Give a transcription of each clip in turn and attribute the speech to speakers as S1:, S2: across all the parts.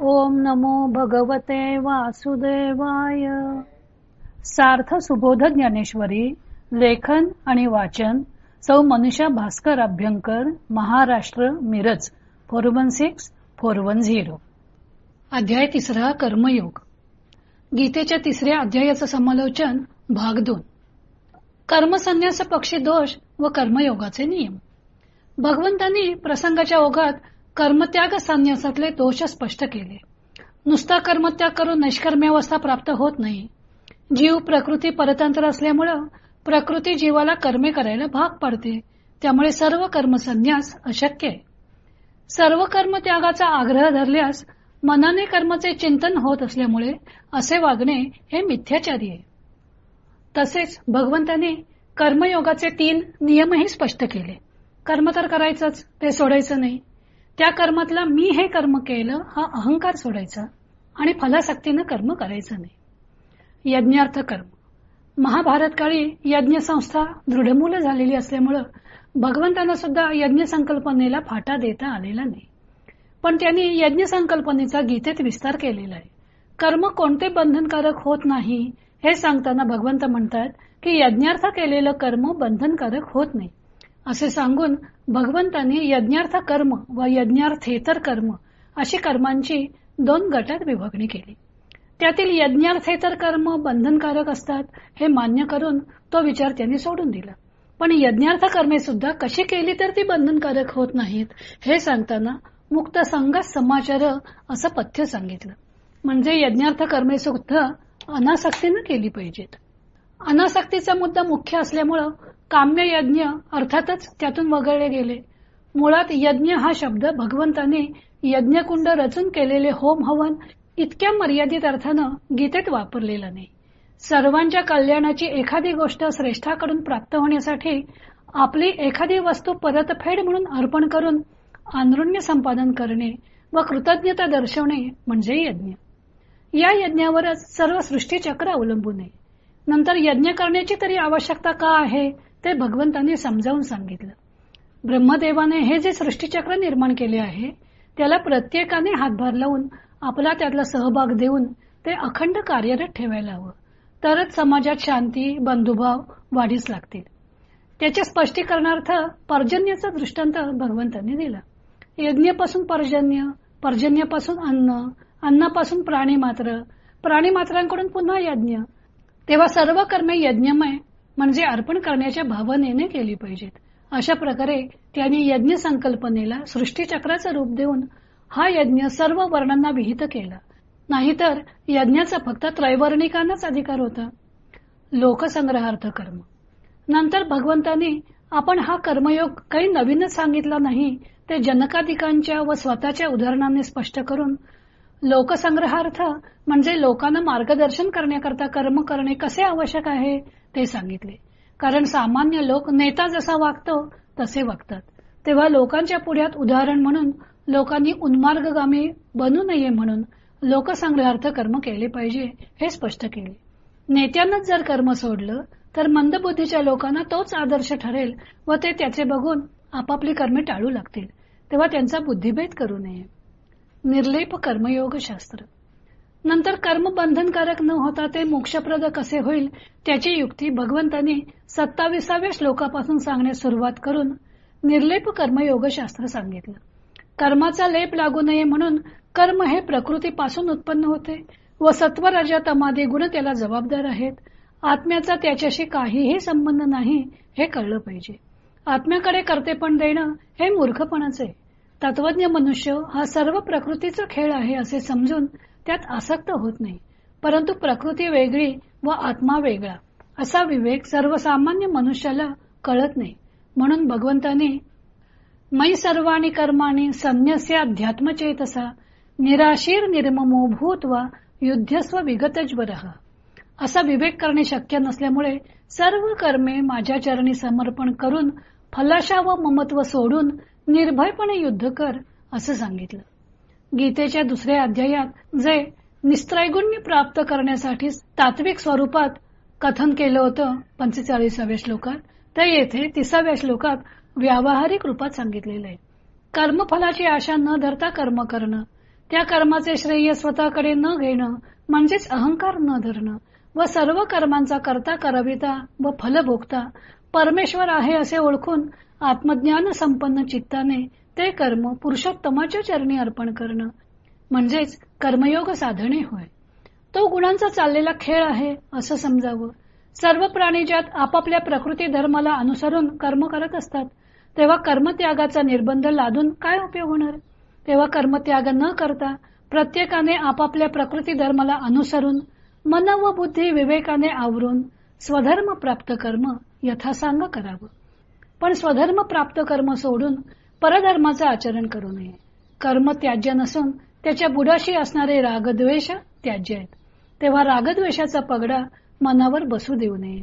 S1: ओम नमो भगवते वासुदेवाय. सार्थ सुबोध ज्ञानेश्वरी लेखन आणि वाचन सौ Manusha Bhaskar Abhyankar Maharashtra Miraj four one six four one zero. अध्याय तिसरा कर्मयोग. गीतेच्या तिसऱ्या अध्यायाचं समालोचन भाग दोन. कर्मसन्यास पक्षी दोष व कर्मयोगाचे नियम. भगवंतांनी प्रसंगाच्या ओघात कर्मत्याग संन्यासातले दोष स्पष्ट केले. नुसता कर्मत्याग करून निष्कर्म्यावस्था प्राप्त होत नाही. जीव प्रकृती परतंत्र असल्यामुळं प्रकृती जीवाला कर्मे करायला भाग पडते. त्यामुळे सर्व कर्मसन्यास अशक्य आहे. सर्व कर्मत्यागाचा आग्रह धरल्यास मनाने कर्माचे चिंतन होत असल्यामुळे असे वागणे हे मिथ्याचारी आहे. तसेच भगवंताने कर्मयोगाचे तीन नियमही स्पष्ट केले. कर्म तर करायचंच ते सोडायचं नाही. त्या कर्मातला मी हे कर्म केलं हा अहंकार सोडायचा आणि फलासक्तीनं कर्म करायचं नाही. यज्ञार्थ कर्म. महाभारत काळी यज्ञ संस्था दृढमूल झालेली असल्यामुळं भगवंतांना सुद्धा यज्ञ संकल्पनेला फाटा देता आलेला नाही. पण त्यांनी यज्ञ संकल्पनेचा गीतेत विस्तार केलेला आहे. कर्म कोणते बंधनकारक होत नाही हे सांगताना भगवंत म्हणतात की यज्ञार्थ केलेलं कर्म बंधनकारक होत नाही. असे सांगून भगवंतांनी यज्ञार्थ कर्म व यज्ञार्थेतर कर्म अशी कर्मांची दोन गटात विभागणी केली. त्यातील यज्ञार्थेतर कर्म बंधनकारक असतात हे मान्य करून तो विचार त्यांनी सोडून दिला. पण यज्ञार्थ कर्मे सुद्धा कशी केली तर ती बंधनकारक होत नाहीत हे सांगताना मुक्त संघ समाचार असं पथ्य सांगितलं. म्हणजे यज्ञार्थ कर्मे सुद्धा अनासक्तीनं केली पाहिजेत. अनासक्तीचा मुद्दा मुख्य असल्यामुळं काम्य यज्ञ अर्थातच त्यातून वगळले गेले. मुळात यज्ञ हा शब्द भगवंताने यज्ञकुंड रचून केलेले होम हवन इतक्या मर्यादित अर्थानं गीतेत वापरलेला नाही. सर्वांच्या कल्याणाची एखादी गोष्ट श्रेष्ठाकडून प्राप्त होण्यासाठी आपली एखादी वस्तू परतफेड म्हणून अर्पण करून आनरुण्य संपादन करणे व कृतज्ञता दर्शवणे म्हणजे यज्ञ. या यज्ञावरच सर्व सृष्टीचक्र अवलंबून आहे. नंतर यज्ञ करण्याची तरी आवश्यकता का आहे? ते भगवंतांनी समजावून सांगितलं. ब्रह्मदेवाने हे जे सृष्टीचक्र निर्माण केले आहे त्याला प्रत्येकाने हातभार लावून आपला त्यातला सहभाग देऊन ते अखंड कार्यरत ठेवायला हवं. तरच समाजात शांती बंधुभाव वाढीस लागतील. त्याच्या स्पष्टीकरणार्थ पर्जन्याचा दृष्टांत भगवंतांनी दिला. यज्ञापासून पर्जन्य पर्जन्यापासून अन्न अन्नापासून प्राणी मात्र प्राणी मात्रांकडून पुन्हा यज्ञ. तेव्हा सर्व कर्मे यज्ञमय म्हणजे अर्पण करण्याच्या भावनेने केली पाहिजेत. अशा प्रकारे त्यांनी यज्ञ संकल्पनेला सृष्टीचक्राचं रूप देऊन हा यज्ञ सर्व वर्णांना विहित केला. नाहीतर यज्ञाचा फक्त त्रैवर्णिकांनाच अधिकार होता. लोकसंग्रहार्थ कर्म. नंतर भगवंतांनी आपण हा कर्मयोग काही नवीनच सांगितला नाही. ते जनकाधिकांच्या व स्वतःच्या उदाहरणांनी स्पष्ट करून लोकसंग्रहार्थ म्हणजे लोकांना मार्गदर्शन करण्याकरता कर्म करणे कसे आवश्यक आहे? ते सांगितले. कारण सामान्य लोक नेता जसा वागतो तसे वागतात. तेव्हा लोकांच्या पुढ्यात उदाहरण म्हणून लोकांनी उन्मार्गगामी बनू नये म्हणून लोकसंग्रहार्थ कर्म केले पाहिजे हे स्पष्ट केले. नेत्यांनाच जर कर्म सोडलं तर मंदबुद्धीच्या लोकांना तोच आदर्श ठरेल व ते त्याचे बघून आपापली कर्मे टाळू लागतील. तेव्हा त्यांचा बुद्धिभेद करू नये. निर्लेप कर्मयोग शास्त्र नंतर कर्म बंधनकारक न होता ते मोक्षप्रद कसे होईल त्याची युक्ती भगवंतांनी सत्ताविसाव्या श्लोकापासून सांगण्यास सुरुवात करून निर्लेप कर्मयोगशास्त्र सांगितलं. कर्माचा लेप लागू नये म्हणून कर्म हे प्रकृतीपासून उत्पन्न होते व सत्वराजा तमादी गुण त्याला जबाबदार आहेत. आत्म्याचा त्याच्याशी काहीही संबंध नाही हे कळलं पाहिजे. आत्म्याकडे कर्तेपण देणं हे मूर्खपणाच आहे. तत्वज्ञ मनुष्य हा सर्व प्रकृतीचा खेळ आहे असे समजून त्यात आसक्त होत नाही. परंतु प्रकृती वेगळी व आत्मा वेगळा असा विवेक सर्वसामान्य मनुष्याला कळत नाही. म्हणून भगवंताने मै सर्वाणी कर्माणी संन्यस्य अध्यात्मचेतसा निराशीर निर्ममो भूतवा युद्धस्व विगतज्वर. असा विवेक करणे शक्य नसल्यामुळे सर्व कर्मे माझ्या चरणी समर्पण करून फलाशा व ममत्व सोडून निर्भयपणे युद्ध कर असं सांगितलं. गीतेच्या दुसऱ्या अध्यायात जे निस्त्रैगुण्य प्राप्त करण्यासाठी तात्विक स्वरूपात कथन केलं होतं पंचेचाळीसाव्या श्लोकात ते येथे तिसाव्या श्लोकात व्यावहारिक रूपात सांगितलेलं आहे. कर्मफलाची आशा न धरता कर्म करणं त्या कर्माचे श्रेय स्वतःकडे न घेणं म्हणजेच अहंकार न धरणं व सर्व कर्मांचा करता करविता व फल भोगता परमेश्वर आहे असे ओळखून आत्मज्ञान संपन्न चित्ताने ते कर्म पुरुषोत्तमाच्या चरणी अर्पण करणं. म्हणजेच कर्मयोग साधणे होय. तो गुणांचा चाललेला खेळ आहे असं समजावं. सर्व प्राणी ज्यात आपापल्या प्रकृती धर्माला अनुसरून कर्म करत असतात तेव्हा कर्मत्यागाचा निर्बंध लादून काय उपयोग होणार? तेव्हा कर्मत्याग न करता प्रत्येकाने आपापल्या प्रकृती धर्माला अनुसरून मन व बुद्धी विवेकाने आवरून स्वधर्म प्राप्त कर्म यथासांग करावं. पण स्वधर्म प्राप्त कर्म सोडून परधर्माचं आचरण करू नये. कर्म त्याज्य नसून त्याच्या बुडाशी असणारे रागद्वेष त्याज्य आहेत. तेव्हा रागद्वेषाचा पगडा मनावर बसू देऊ नये.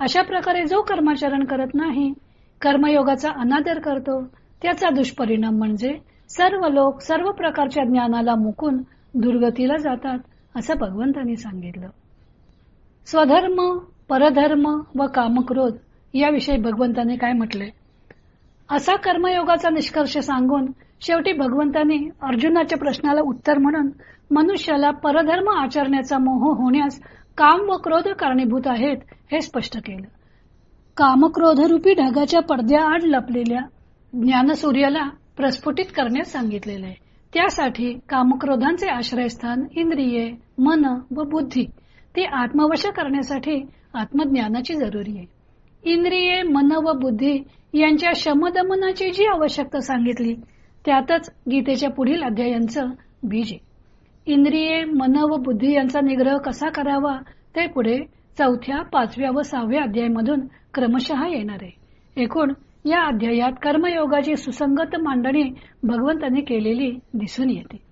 S1: अशा प्रकारे जो कर्माचरण करत नाही कर्मयोगाचा अनादर करतो त्याचा दुष्परिणाम म्हणजे सर्व लोक सर्व प्रकारच्या ज्ञानाला मुकून दुर्गतीला जातात असं भगवंतांनी सांगितलं. स्वधर्म परधर्म व कामक्रोध याविषयी भगवंताने काय म्हटले असा कर्मयोगाचा निष्कर्ष सांगून शेवटी भगवंतांनी अर्जुनाच्या प्रश्नाला उत्तर म्हणून मनुष्याला परधर्म आचरण्याचा मोह होण्यास काम व क्रोध कारणीभूत आहेत हे स्पष्ट केलं. कामक्रोधरूपी ढगाच्या पडद्याआड लपलेल्या ज्ञानसूर्याला प्रस्फुटित करण्यास सांगितलेले आहे. त्यासाठी कामक्रोधांचे आश्रयस्थान इंद्रिये मन व बुद्धी ते आत्मवश करण्यासाठी आत्मज्ञानाची जरुरी आहे. इंद्रिये मन व बुद्धी यांच्या शमदमनाची जी आवश्यकता सांगितली त्यातच गीतेच्या पुढील अध्यायांचं बीज इंद्रिये मन व बुद्धी यांचा निग्रह कसा करावा ते पुढे चौथ्या पाचव्या व सहाव्या अध्यायामधून क्रमशः येणार आहे. एकूण या अध्यायात कर्मयोगाची सुसंगत मांडणी भगवंतांनी केलेली दिसून येते.